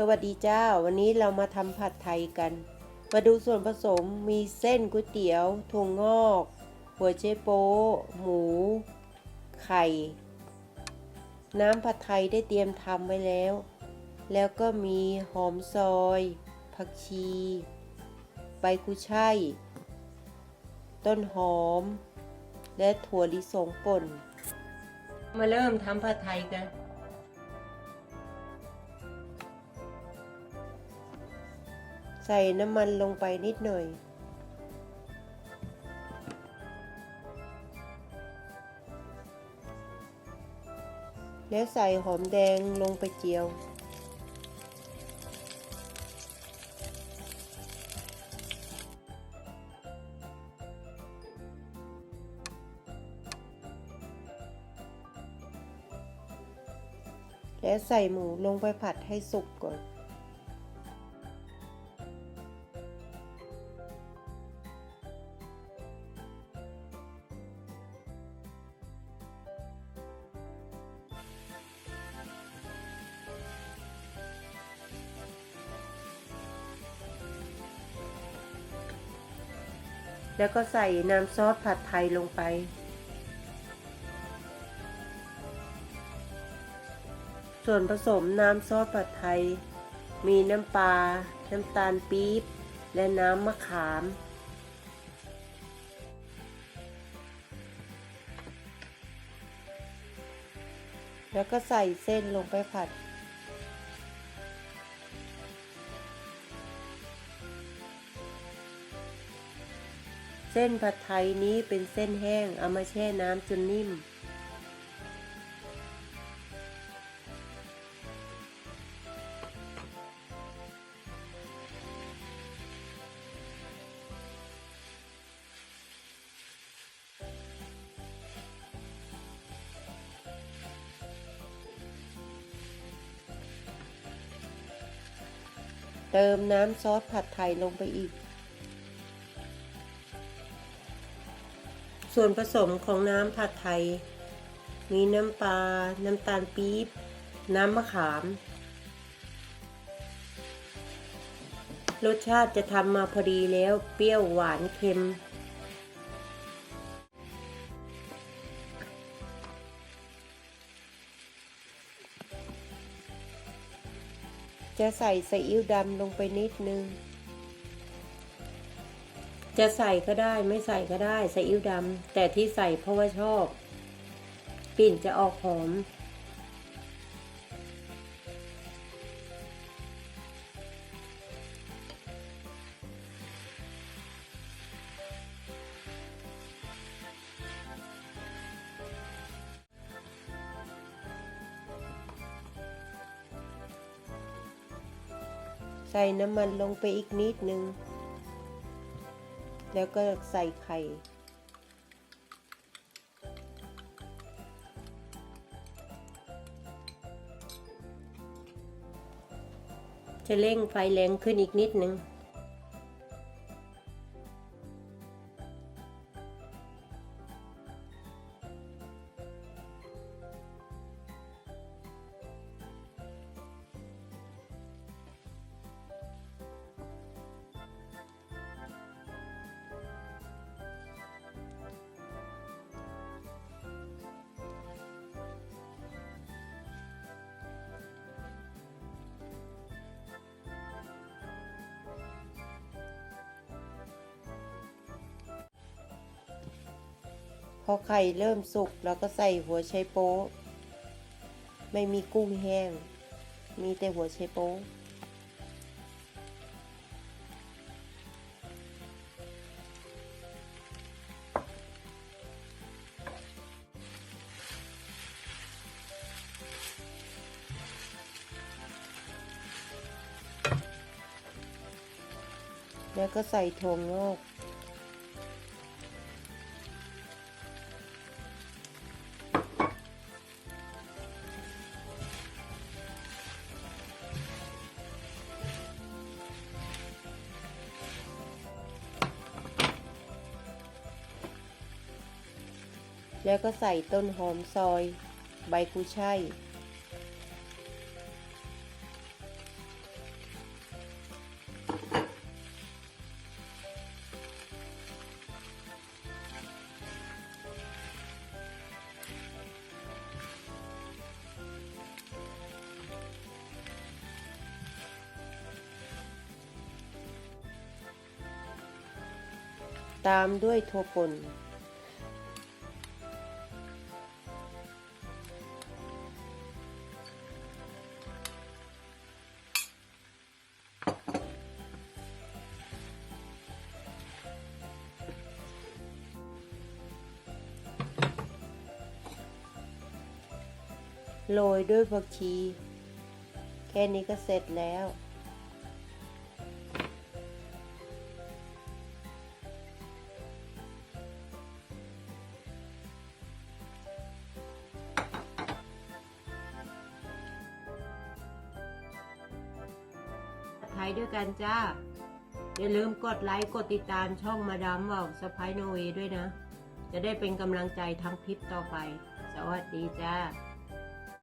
สวัสดีเจ้า วันนี้เรามาทำผัดไทยกัน มาดูส่วนผสมมีเส้นก๋วยเตี๋ยวถั่วงอก หัวเชโป๊หมู ไข่ น้ำผัดไทยได้เตรียมทำไว้แล้ว แล้วก็มีหอมซอย ผักชี ใบกุยช่าย ต้นหอม และถั่วลิสงป่น มาเริ่มทำผัดไทยกัน ใส่น้ำมันลงไปนิดหน่อย แล้วใส่หอมแดงลงไปเจียว แล้วใส่หมูลงไปผัดให้สุกก่อน แล้วก็ใส่น้ำซอสผัดไทยลงไป ส่วนผสมน้ำซอสผัดไทย มีน้ำปลา น้ำตาลปี๊บ และน้ำมะขาม แล้วก็ใส่เส้นลงไปผัด ส้นผัดไทยนี้เป็นเส้นแห้ง เอามาแช่น้ำจนนิ่ม เติมน้ำซอสผัดไทยลงไปอีก ส่วนผสมของน้ำผัดไทย มีน้ำปลา น้ำตาลปี๊บ น้ำมะขาม รสชาติจะทำมาพอดีแล้ว เปรี้ยวหวานเค็ม จะใส่ซีอิ๊วดำลงไปนิดนึง จะใส่ก็ได้ไม่ใส่ก็ได้ซีอิ๊วดำแต่ที่ใส่เพราะว่าชอบ กลิ่นจะออกหอม ใส่น้ำมันลงไปอีกนิดนึง แล้วก็ใส่ไข่ จะเร่งไฟแรงขึ้นอีกนิดนึง พอไข่เริ่มสุกเราก็ใส่หัวไชโป๊ะไม่มีกุ้งแห้ง มีแต่หัวไชโป๊ะแล้วก็ใส่ถั่วงอก แล้วก็ใส่ต้นหอมซอย ใบกุช่ายตามด้วยโทป่น โรยด้วยผักชี แค่นี้ก็เสร็จแล้ว ไทยด้วยกันจ้า อย่าลืมกดไลค์ กดติดตามช่องมาดามว่าวสไปโนเวด้วยนะ จะได้เป็นกำลังใจทำคลิปต่อไป สวัสดีจ้า